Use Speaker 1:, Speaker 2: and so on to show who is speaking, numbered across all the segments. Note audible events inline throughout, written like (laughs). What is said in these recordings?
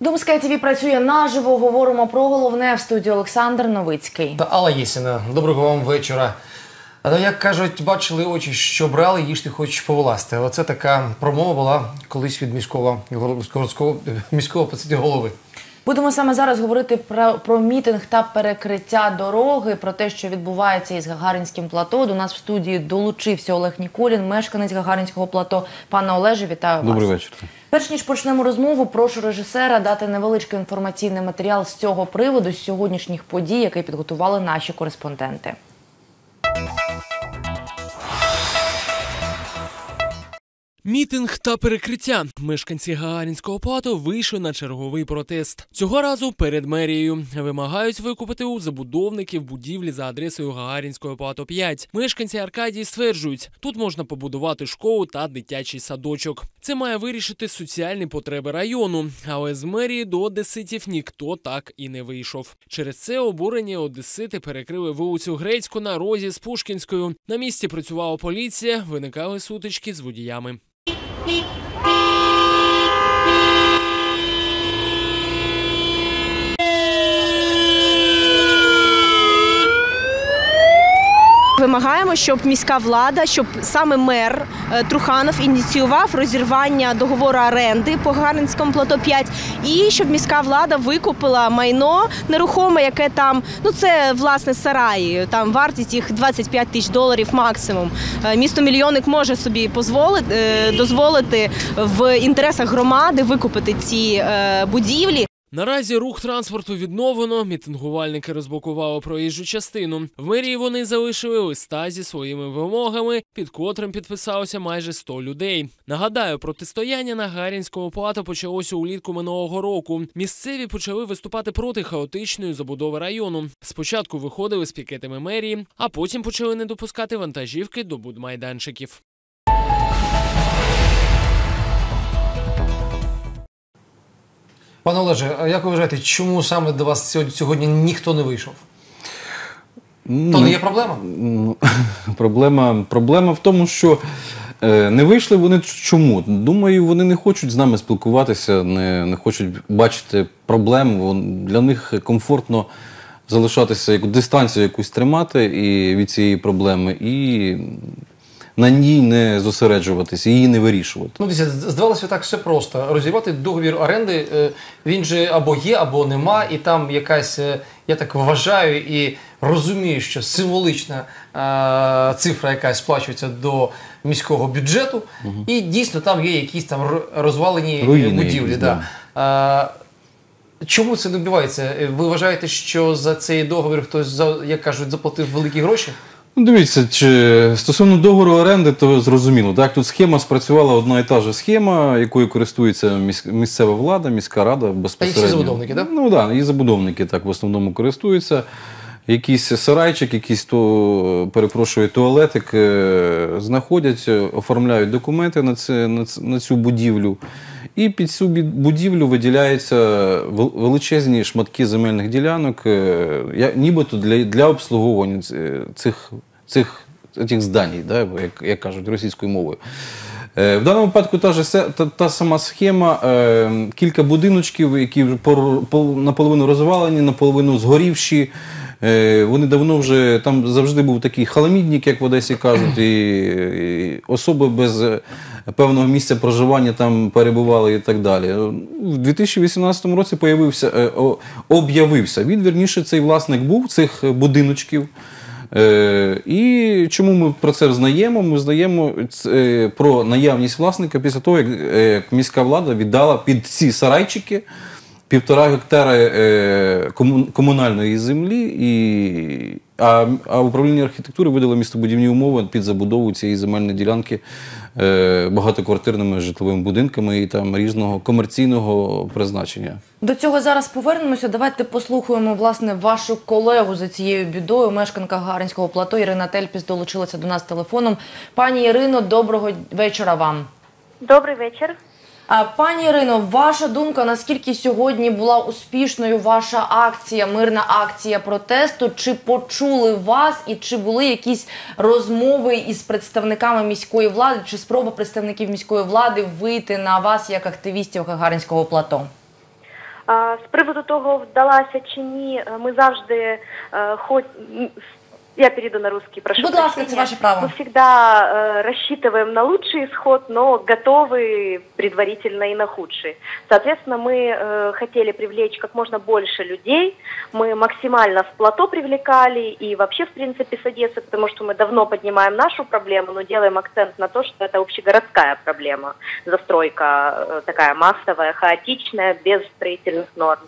Speaker 1: Думська ТВ працює наживо. Говоримо про головне в студії Олександр Новицький.
Speaker 2: Та Алла Єсіна, доброго вам вечора. А як кажуть, бачили очі, що брали, їжте хоч повилазти. Оце така промова була колись від міського городського міського голови.
Speaker 1: Будемо саме зараз говорити про, про мітинг та перекриття дороги, про те, що відбувається із Гагаринським плато. До нас в студії долучився Олег Ніколін, мешканець Гагаринського плато. Пане Олеже, вітаю вас.
Speaker 3: Добрий вечір.
Speaker 1: Перш ніж почнемо розмову, прошу режисера дати невеличкий інформаційний матеріал з цього приводу, з сьогоднішніх подій, який підготували наші кореспонденти.
Speaker 4: Мітинг та перекриття. Мешканці Гагарінського плато вийшли на черговий протест. Цього разу перед мерією вимагають викупити у забудовників будівлі за адресою Гагарінського плато 5. Мешканці Аркадії стверджують, тут можна побудувати школу та дитячий садочок. Це має вирішити соціальні потреби району, але з мерії до одеситів ніхто так і не вийшов. Через це обурені одесити перекрили вулицю Грецьку на розі з Пушкінською. На місці працювала поліція, виникали сутички з водіями. beep.
Speaker 5: Вимагаємо, щоб міська влада, щоб саме мер е, Труханов ініціював розірвання договору оренди по Гарненському плато 5 і щоб міська влада викупила майно нерухоме, яке там ну це власне сараї. Там вартість їх 25 тисяч доларів максимум. Е, Місто мільйонник може собі е, дозволити в інтересах громади викупити ці будівлі.
Speaker 4: Наразі рух транспорту відновлено. Мітингувальники розблокували проїжджу частину. В мерії вони залишили листа зі своїми вимогами, під котрим підписалося майже 100 людей. Нагадаю, протистояння на Гарінському плато почалося улітку минулого року. Місцеві почали виступати проти хаотичної забудови району. Спочатку виходили з пікетами мерії, а потім почали не допускати вантажівки до будмайданчиків.
Speaker 2: Пане Олеже, а як ви вважаєте, чому саме до вас сьогодні- сьогодні ніхто не вийшов? То не є проблема?
Speaker 3: Ну, (laughs) проблема, проблема в тому, що е, не вийшли вони чому? Думаю, вони не хочуть з нами спілкуватися, не, не хочуть бачити проблем. Для них комфортно залишатися яку дистанцію якусь тримати і від цієї проблеми, і на ній не зосереджуватися, її не вирішувати.
Speaker 2: Ну, дивіться, здавалося так все просто. Розірвати договір оренди, е, він же або є, або нема, і там якась, е, я так вважаю і розумію, що символична е, цифра якась сплачується до міського бюджету, і дійсно там є якісь там розвалені е,
Speaker 3: Руїни
Speaker 2: будівлі.
Speaker 3: якісь,
Speaker 2: Да. Е, Чому це не відбувається? Ви вважаєте, що за цей договір хтось як кажуть заплатив великі гроші?
Speaker 3: Ну, дивіться, чи стосовно договору оренди, то зрозуміло. Так, тут схема спрацювала одна і та ж схема, якою користується місцева влада, міська рада безпосередньо.
Speaker 2: забудовники, да?
Speaker 3: Ну так, да, і забудовники так в основному користуються. Якийсь сарайчик, якийсь то, перепрошую, туалетик е, знаходять, оформляють документи на, це, на, ц- на цю будівлю. І під цю будівлю виділяються величезні шматки земельних ділянок, е, нібито для, для обслуговування цих, цих, цих зданій, да, як, як кажуть російською мовою. Е, В даному випадку та, ж, се- та, та сама схема, е, кілька будиночків, які наполовину розвалені, наполовину згорівші. Е, Вони давно вже там завжди був такий халамідник, як в Одесі кажуть, і, особи без е, певного місця проживання там перебували і так далі. У 2018 році появився, е, об'явився. Він вірніше цей власник був цих будиночків. Е, і чому ми про це знаємо? Ми знаємо е, про наявність власника після того, як міська влада віддала під ці сарайчики півтора гектара е, комунальної землі, і, а, а управління архітектури видало містобудівні умови під забудову цієї земельної ділянки е, багатоквартирними житловими будинками і там різного комерційного призначення.
Speaker 1: До цього зараз повернемося. Давайте послухаємо власне вашу колегу за цією бідою. Мешканка Гаринського плато Ірина Тельпіс долучилася до нас телефоном. Пані Ірино, доброго вечора вам.
Speaker 6: Добрий вечір.
Speaker 1: Пані Ірино, ваша думка, наскільки сьогодні була успішною ваша акція, мирна акція протесту? Чи почули вас і чи були якісь розмови із представниками міської влади, чи спроба представників міської влади вийти на вас як активістів Гагаринського плато?
Speaker 6: З приводу того, вдалася чи ні, ми завжди е, хоч я перейду на русский, прошу
Speaker 1: Будь ласка, это ваше право.
Speaker 6: Мы всегда э, рассчитываем на лучший исход, но готовы предварительно и на худший. Соответственно, мы э, хотели привлечь как можно больше людей. Мы максимально в плато привлекали и вообще, в принципе, с Одессы, потому что мы давно поднимаем нашу проблему, но делаем акцент на то, что это общегородская проблема. Застройка э, такая массовая, хаотичная, без строительных норм.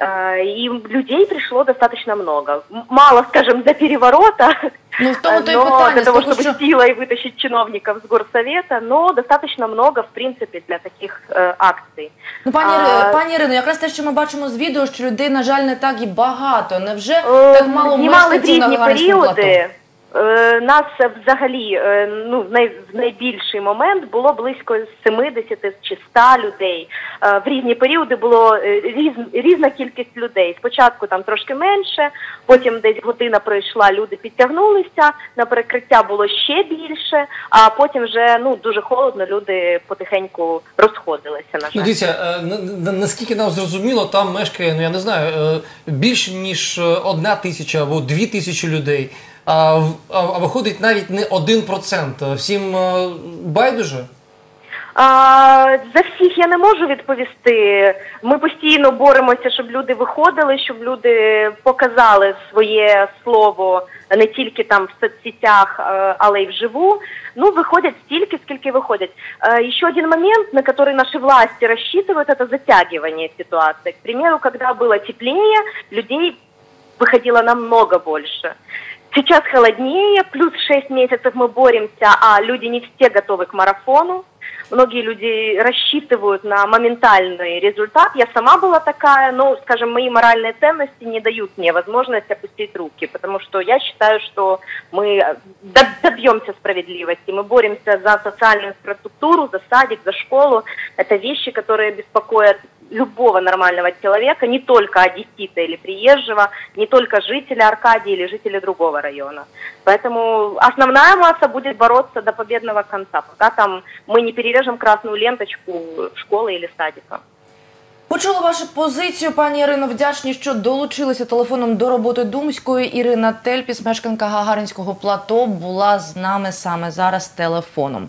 Speaker 6: Э, И людей пришло достаточно много. М- Мало, скажем, для переворота,
Speaker 1: Ну в тому то й
Speaker 6: но
Speaker 1: питання,
Speaker 6: для
Speaker 1: з
Speaker 6: того,
Speaker 1: того,
Speaker 6: чтобы
Speaker 1: що
Speaker 6: силой вытащить чиновников с горсовета, но достаточно много, в принципе, для таких э, акций.
Speaker 1: ну пані
Speaker 6: А,
Speaker 1: Іри- пані Ірино, якраз те, що ми бачимо з відео, що людей, на жаль, не так і багато. Невже
Speaker 6: Е,
Speaker 1: так мало
Speaker 6: знімали в
Speaker 1: мешканців на
Speaker 6: різні
Speaker 1: Гагаринському плато?
Speaker 6: періоди. Е, Нас взагалі е, ну, в, найбільший момент було близько 70 чи 100 людей. Е, В різні періоди було різ, різна кількість людей. Спочатку там трошки менше, потім десь година пройшла, люди підтягнулися, на перекриття було ще більше, а потім вже ну, дуже холодно, люди потихеньку розходилися, на жаль.
Speaker 2: Ну, дивіться, на- на- наскільки нам зрозуміло, там мешкає, ну я не знаю, більше ніж одна тисяча або дві тисячі людей А, в- а, а виходить навіть не один процент. Всім е, байдуже.
Speaker 6: А, за всіх я не можу відповісти. Ми постійно боремося, щоб люди виходили, щоб люди показали своє слово не тільки там в соцсетях, е, але й вживу. Ну, выходят стільки, скільки выходят. Э, Еще один момент, на который наши власти рассчитывают, это затягивание ситуации. К примеру, когда было теплее, людей выходило намного больше. Сейчас холоднее, плюс 6 месяцев мы боремся, а люди не все готовы к марафону. Многие люди рассчитывают на моментальный результат. Я сама была такая, но, скажем, мои моральные ценности не дают мне возможность опустить руки, потому что я считаю, что мы до- добьемся справедливости. Мы боремся за социальную инфраструктуру, за садик, за школу. Это вещи, которые беспокоят любого нормального человека, не только одессита или приезжего, не только жителя Аркадии или жителя другого района. Поэтому основная масса будет бороться до победного конца, пока там мы не перережем красную ленточку школы или садика.
Speaker 1: Почула вашу позицію, пані Ірино. Вдячні, що долучилися телефоном до роботи Думської. Ірина Тельпіс, мешканка Гагаринського плато, була з нами саме зараз телефоном.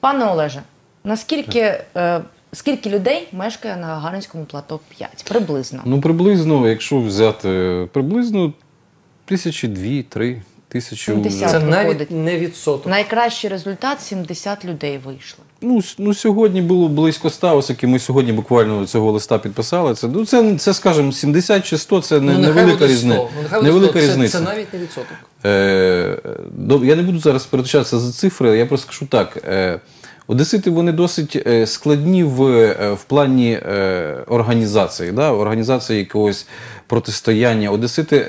Speaker 1: Пане Олеже, наскільки е, скільки людей мешкає на Гагаринському плато 5? Приблизно.
Speaker 3: Ну, приблизно, якщо взяти приблизно тисячі дві-три тисячі.
Speaker 2: Це навіть не відсоток.
Speaker 1: Найкращий результат 70 людей вийшло.
Speaker 3: Ну, ну, сьогодні було близько 100, оскільки ми сьогодні буквально цього листа підписали. Це, ну, це, це скажімо, 70 чи 100 це не,
Speaker 2: Ну,
Speaker 3: невелика,
Speaker 2: буде
Speaker 3: різни...
Speaker 2: 100. Ну,
Speaker 3: невелика
Speaker 2: 100. Це-
Speaker 3: різниця.
Speaker 2: Це навіть не відсоток.
Speaker 3: Е, я не буду зараз передчатися за цифри, я просто скажу так. Е, Одесити вони досить е, складні в, е, в плані е, організації, да? організації якогось протистояння. Одесити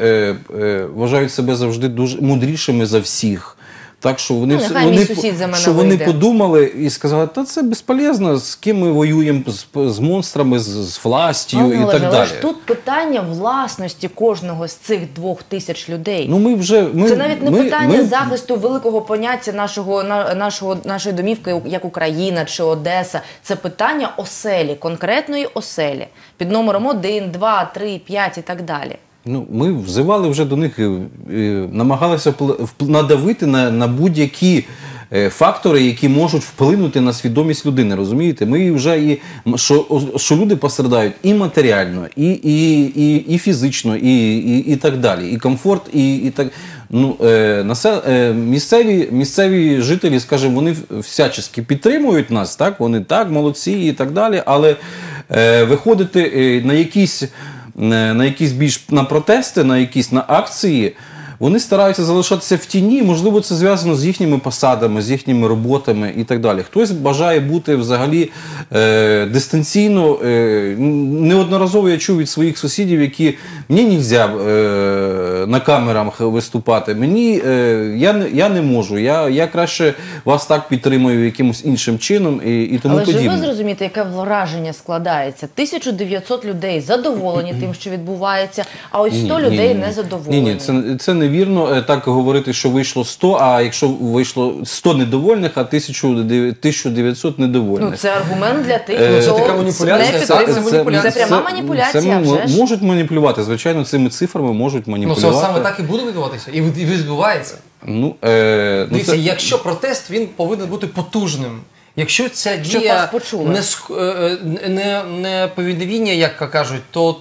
Speaker 3: вважають себе завжди дуже мудрішими за всіх. Так що вони,
Speaker 1: Ну, мій
Speaker 3: вони,
Speaker 1: сусід за мене
Speaker 3: що вони подумали і сказали, та це безполезно, з ким ми воюємо, з, з монстрами, з, з властю
Speaker 1: Пане
Speaker 3: і
Speaker 1: Олеже,
Speaker 3: так
Speaker 1: але
Speaker 3: далі.
Speaker 1: ж тут питання власності кожного з цих двох тисяч людей.
Speaker 3: Ну, ми вже, ми,
Speaker 1: Це навіть не
Speaker 3: ми,
Speaker 1: питання
Speaker 3: ми,
Speaker 1: захисту великого поняття нашого, на, нашого, нашої домівки, як Україна чи Одеса. Це питання оселі, конкретної оселі під номером 1, 2, 3, 5 і так далі.
Speaker 3: Ну, ми взивали вже до них, е, е, намагалися надавити на, на будь-які е, фактори, які можуть вплинути на свідомість людини. Розумієте? Ми вже і що, що люди пострадають і матеріально, і, і, і, і фізично, і, і, і так далі. І комфорт, і, і так. Ну, е, насел, е, місцеві, місцеві жителі, скажімо, вони всячески підтримують нас, так? Вони так, молодці і так далі. Але е, виходити на якісь на якісь більш на протести, на якісь на акції. Вони стараються залишатися в тіні, можливо, це зв'язано з їхніми посадами, з їхніми роботами і так далі. Хтось бажає бути взагалі е, дистанційно. Е, неодноразово я чув від своїх сусідів, які мені не можна е, на камерах виступати. Мені е, я, не- я не можу. Я, я краще вас так підтримую якимось іншим чином і, і тому
Speaker 1: Але
Speaker 3: подібне.
Speaker 1: ви зрозумієте, яке враження складається. 1900 людей задоволені тим, що відбувається, а ось 100
Speaker 3: Ні,
Speaker 1: людей
Speaker 3: ні, ні.
Speaker 1: не задоволені.
Speaker 3: Ні, ні, це, це невірно е, так говорити, що вийшло 100, а якщо вийшло 100 недовольних, а 1900 1900 недовольних.
Speaker 1: Ну, це аргумент для тих,
Speaker 3: Е,
Speaker 1: хто
Speaker 2: це така маніпуляція,
Speaker 1: не
Speaker 2: це- це маніпуляція.
Speaker 1: Це пряма маніпуляція,
Speaker 3: це
Speaker 1: вже ж.
Speaker 3: можуть маніпулювати. Звичайно, цими цифрами можуть
Speaker 2: Ну,
Speaker 3: маніпулювати.
Speaker 2: це саме так і буде відбуватися, і відбувається.
Speaker 3: Ну, е, ну,
Speaker 2: Дивіться,
Speaker 3: це-
Speaker 2: якщо протест він повинен бути потужним. Якщо ця дія не, е, е, не, не повідоміння, як кажуть, то,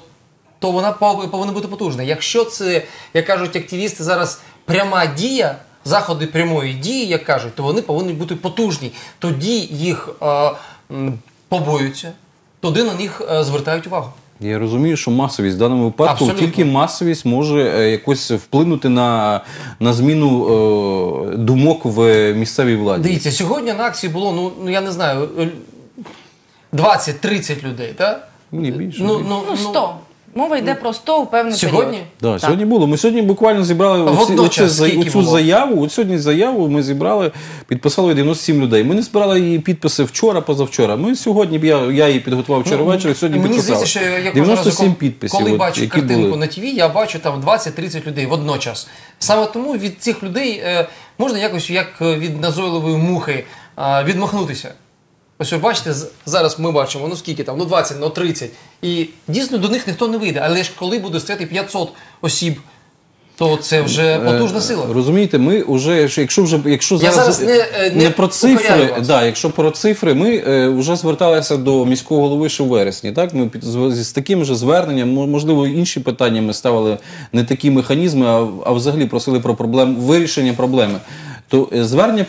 Speaker 2: то вона пов- повинна бути потужна. Якщо це, як кажуть активісти, зараз пряма дія, заходи прямої дії, як кажуть, то вони повинні бути потужні. Тоді їх е, побоюються, тоді на них е, звертають увагу.
Speaker 3: Я розумію, що масовість в даному випадку
Speaker 2: Абсолютно.
Speaker 3: тільки масовість може е, якось вплинути на, на зміну е, думок в місцевій владі.
Speaker 2: Дивіться, сьогодні на акції було, ну, ну я не знаю, е, 20-30 людей, так?
Speaker 3: Ні, більше.
Speaker 2: Ну, ну,
Speaker 1: Ну, 100. Мова йде про 100 у певний
Speaker 2: Сьогодні?
Speaker 1: період.
Speaker 3: Да,
Speaker 1: Так.
Speaker 3: сьогодні було. Ми сьогодні буквально зібрали оці,
Speaker 2: Водночас
Speaker 3: оце, оцю
Speaker 2: було?
Speaker 3: заяву. От сьогодні заяву ми зібрали, підписали 97 людей. Ми не збирали її підписи вчора, позавчора. Ми сьогодні я, я її підготував вчора ввечері, сьогодні
Speaker 2: Ну, Мені
Speaker 3: підписали.
Speaker 2: здається, що як
Speaker 3: 97
Speaker 2: одразу,
Speaker 3: підписів.
Speaker 2: коли
Speaker 3: от,
Speaker 2: бачу
Speaker 3: які
Speaker 2: картинку
Speaker 3: були.
Speaker 2: на ТВ, я бачу там 20-30 людей водночас. Саме тому від цих людей е, можна якось як від назойливої мухи е, відмахнутися. Ось ви бачите, зараз ми бачимо, ну скільки там, ну 20, ну 30. І дійсно до них ніхто не вийде. Але ж коли буде стояти 500 осіб, то це вже потужна сила.
Speaker 3: Е, Розумієте, ми вже якщо вже якщо зараз,
Speaker 2: зараз не, е, не
Speaker 3: про цифри, да, якщо про цифри, ми е, вже зверталися до міського голови ще в вересні. Так, ми під з, з таким же зверненням, можливо, інші питання ми ставили не такі механізми, а, а взагалі просили про проблем вирішення проблеми. То е, звернення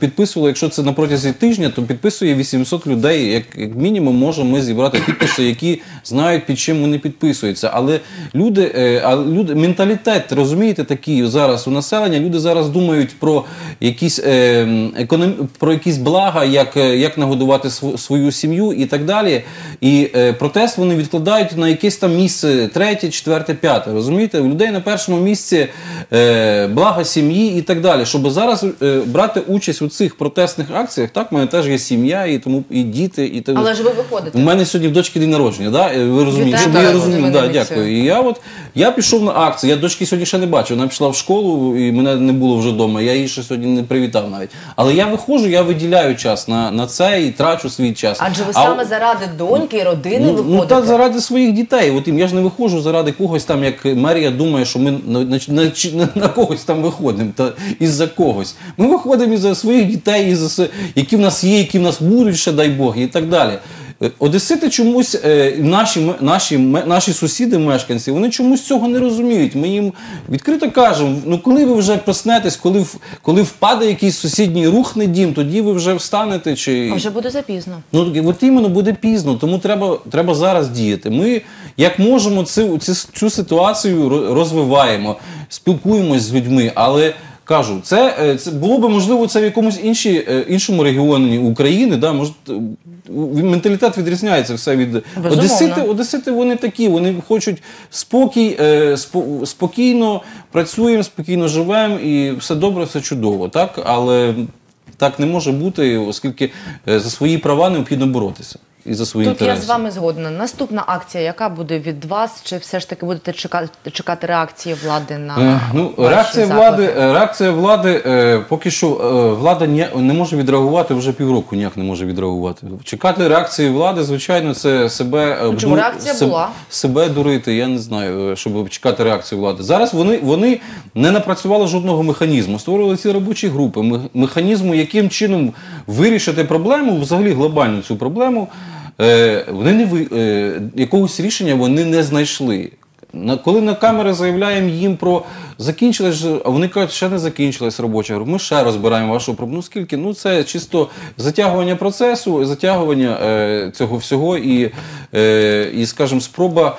Speaker 3: підписувало, якщо це на протязі тижня, то підписує 800 людей. Як, як мінімум, можемо ми зібрати підписи, які знають, під чим вони підписуються. Але люди, е, а люди, менталітет, розумієте, такий зараз у населення. Люди зараз думають про якісь е, економ... про якісь блага, як, як нагодувати свою сім'ю і так далі. І протест вони відкладають на якесь там місце третє, четверте, п'яте. Розумієте, у людей на першому місці блага сім'ї і так далі. Щоб зараз брати участь у цих протестних акціях, так, в мене теж є сім'я, і тому і діти, і тому.
Speaker 1: Але ж ви виходите.
Speaker 3: У мене сьогодні в дочки день народження, да? Е, ви розумієте, щоб я розумію, да, дякую. І я от я пішов на акцію. Я дочки сьогодні ще не бачив. Вона пішла в школу і мене не було вже вдома. Я її ще сьогодні не привітав навіть. Але я виходжу, я виділяю час на, на це і трачу свій час.
Speaker 1: Адже ви
Speaker 3: А
Speaker 1: саме заради доньки і родини
Speaker 3: Ну,
Speaker 1: виходите.
Speaker 3: ну та заради своїх дітей. От їм я ж не виходжу заради когось там, як мерія думає, що ми на, на, на, на, на когось там виходимо, та із-за когось. Ми виходимо із-за своїх дітей, із за які в нас є, які в нас будуть ще, дай Бог, і так далі. Е, Одесити чомусь, е, наші, наші, наші сусіди, мешканці, вони чомусь цього не розуміють. Ми їм відкрито кажемо: ну коли ви вже проснетесь, коли, коли впаде якийсь сусідній рухне дім, тоді ви вже встанете чи.
Speaker 1: А вже буде запізно.
Speaker 3: Ну от іменно буде пізно, тому треба, треба зараз діяти. Ми як можемо цю, цю, цю ситуацію ро- розвиваємо, спілкуємось з людьми, але. Кажу, це, е, це було би можливо це в якомусь іншій, е, іншому регіоні України. Да, може, менталітет відрізняється все від
Speaker 1: Безумовно.
Speaker 3: Одесити. Одесити вони такі, вони хочуть спокій, е, спо- спокійно працюємо, спокійно живемо і все добре, все чудово. Так? Але так не може бути, оскільки за свої права необхідно боротися і за свої
Speaker 1: Тут
Speaker 3: інтереси.
Speaker 1: я з вами згодна. Наступна акція, яка буде від вас, чи все ж таки будете чекати, чекати реакції влади на
Speaker 3: Е, Ну,
Speaker 1: ваші
Speaker 3: реакція влади, е, реакція влади е, поки що е, влада ні, не може відреагувати вже півроку, ніяк не може відреагувати. Чекати реакції влади, звичайно, це себе
Speaker 1: Ну, чому реакція
Speaker 3: се-
Speaker 1: була?
Speaker 3: себе дурити. Я не знаю, щоб чекати реакцію влади. Зараз вони, вони не напрацювали жодного механізму, створювали ці робочі групи. Ме- Механізму, яким чином вирішити проблему, взагалі глобальну цю проблему. Е, Вони не ви е, якогось рішення вони не знайшли. На, коли на камери заявляємо їм про закінчилась, а вони кажуть, ще не закінчилась робоча група, ми ще розбираємо вашу проблему. Ну скільки? Ну це чисто затягування процесу, затягування е, цього всього і, е, і скажімо, спроба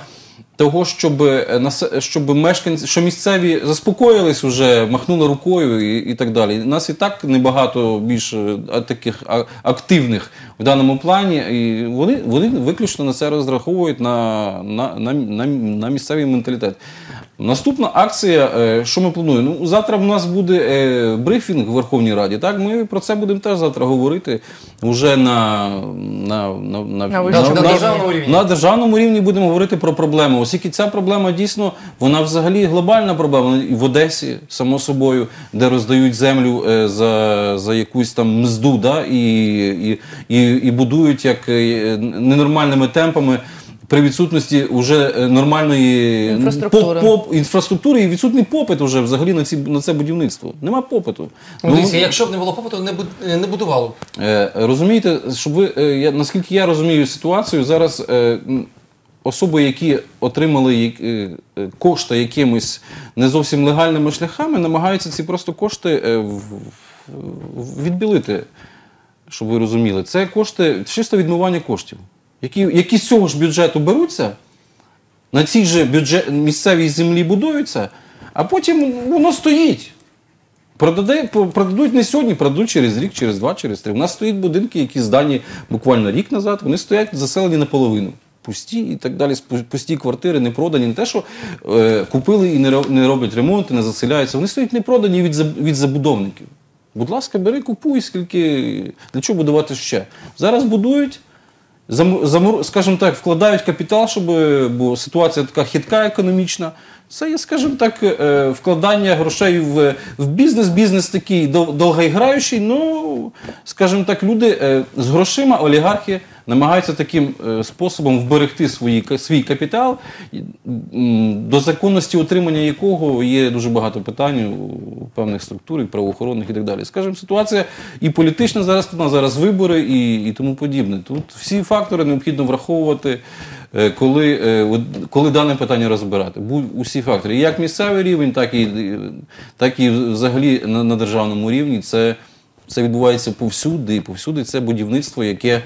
Speaker 3: того, щоб, е, щоб мешканці, що місцеві заспокоїлись уже, махнули рукою і, і так далі. Нас і так небагато більш е, таких активних в даному плані, і вони, вони виключно на це розраховують на, на, на, на місцевий менталітет. Наступна акція, е, що ми плануємо? Ну, завтра в нас буде е, брифінг в Верховній Раді. Так, ми про це будемо теж завтра говорити вже на, на, на, на,
Speaker 1: На
Speaker 2: На державному рівні.
Speaker 3: на державному рівні будемо говорити про проблему. Оскільки ця проблема дійсно вона взагалі глобальна проблема в Одесі, само собою, де роздають землю е, за, за якусь там мзду, да, і, і, і, і будують як ненормальними темпами. При відсутності вже е, нормальної
Speaker 1: Інфраструктури.
Speaker 3: поп- поп- інфраструктури і відсутний попит уже взагалі на ці на це будівництво. Нема попиту.
Speaker 2: Ну, дивіться, якщо б не було попиту, не, буд- не будувало. б.
Speaker 3: Е, розумієте, щоб ви е, я наскільки я розумію ситуацію, зараз е, м, особи, які отримали е, е, кошти якимись не зовсім легальними шляхами, намагаються ці просто кошти е, в- в- відбілити. Щоб ви розуміли, це кошти чисто відмивання коштів, які, які з цього ж бюджету беруться, на цій же бюджет, місцевій землі будуються, а потім воно стоїть. Продаде, продадуть не сьогодні, продадуть через рік, через два, через три. У нас стоять будинки, які здані буквально рік назад, вони стоять заселені наполовину. Пусті і так далі, пусті квартири, не продані. Не те, що е, купили і не, роблять ремонти, не заселяються. Вони стоять не продані від, від забудовників. Будь ласка, бери, купуй, скільки. Для чого будувати ще? Зараз будують, замур, скажімо так, вкладають капітал, щоб, бо ситуація така хитка економічна. Це є, скажімо так, е, вкладання грошей в, в бізнес. Бізнес такий дов- довгоіграючий. Ну, скажімо так, люди е, з грошима, олігархи намагаються таким е, способом вберегти свої, свій капітал, до законності отримання якого є дуже багато питань у певних структур, і правоохоронних і так далі. Скажімо, ситуація і політична зараз зараз вибори і, і тому подібне. Тут всі фактори необхідно враховувати, е, коли, е, коли дане питання розбирати. Усі фактори. Як місцевий рівень, так і, так і взагалі на, на державному рівні. Це, це відбувається повсюди, і повсюди це будівництво, яке.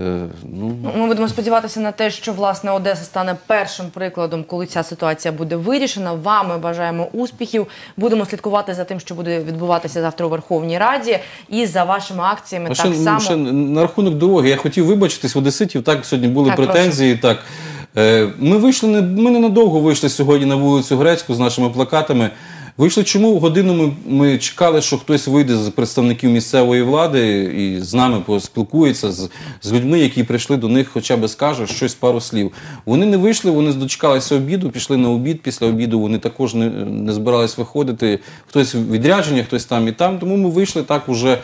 Speaker 3: Е, Ну,
Speaker 1: Ну, Ми будемо сподіватися на те, що власне Одеса стане першим прикладом, коли ця ситуація буде вирішена. Вам ми бажаємо успіхів. Будемо слідкувати за тим, що буде відбуватися завтра у Верховній Раді, і за вашими акціями
Speaker 3: А
Speaker 1: так
Speaker 3: ще,
Speaker 1: само.
Speaker 3: ще на рахунок дороги. Я хотів вибачитись в Одеситів. Так сьогодні були
Speaker 1: Так,
Speaker 3: претензії. Так Е, ми вийшли не ми ненадовго вийшли сьогодні на вулицю Грецьку з нашими плакатами. Вийшли чому годину ми, ми чекали, що хтось вийде з представників місцевої влади і з нами поспілкується з, з людьми, які прийшли до них, хоча б скаже щось пару слів. Вони не вийшли, вони дочекалися обіду, пішли на обід. Після обіду вони також не, не збирались виходити. Хтось в відрядження, хтось там і там. Тому ми вийшли так уже.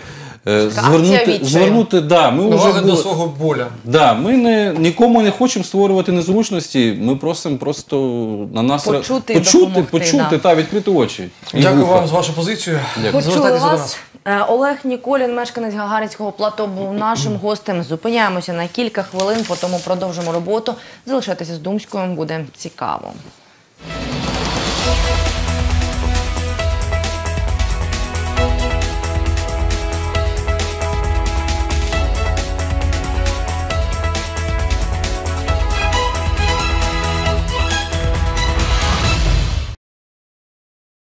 Speaker 3: Е, Звернути, звернути, да, ми вже
Speaker 2: Уваги до
Speaker 3: були,
Speaker 2: свого боля.
Speaker 3: да, ми не нікому не хочемо створювати незручності. Ми просимо просто на нас ре-
Speaker 1: Почути і
Speaker 3: почути,
Speaker 1: допомогти,
Speaker 3: почути
Speaker 1: да.
Speaker 3: та відкрити очі. І
Speaker 2: Дякую
Speaker 3: вуха.
Speaker 2: вам за вашу позицію.
Speaker 3: Дякую.
Speaker 1: Почули
Speaker 2: Звертайтеся до
Speaker 1: вас. Е, Олег Ніколін, мешканець Гагаринського плато, був нашим гостем. Зупиняємося на кілька хвилин, потім продовжимо роботу. Залишайтеся з Думською, буде цікаво.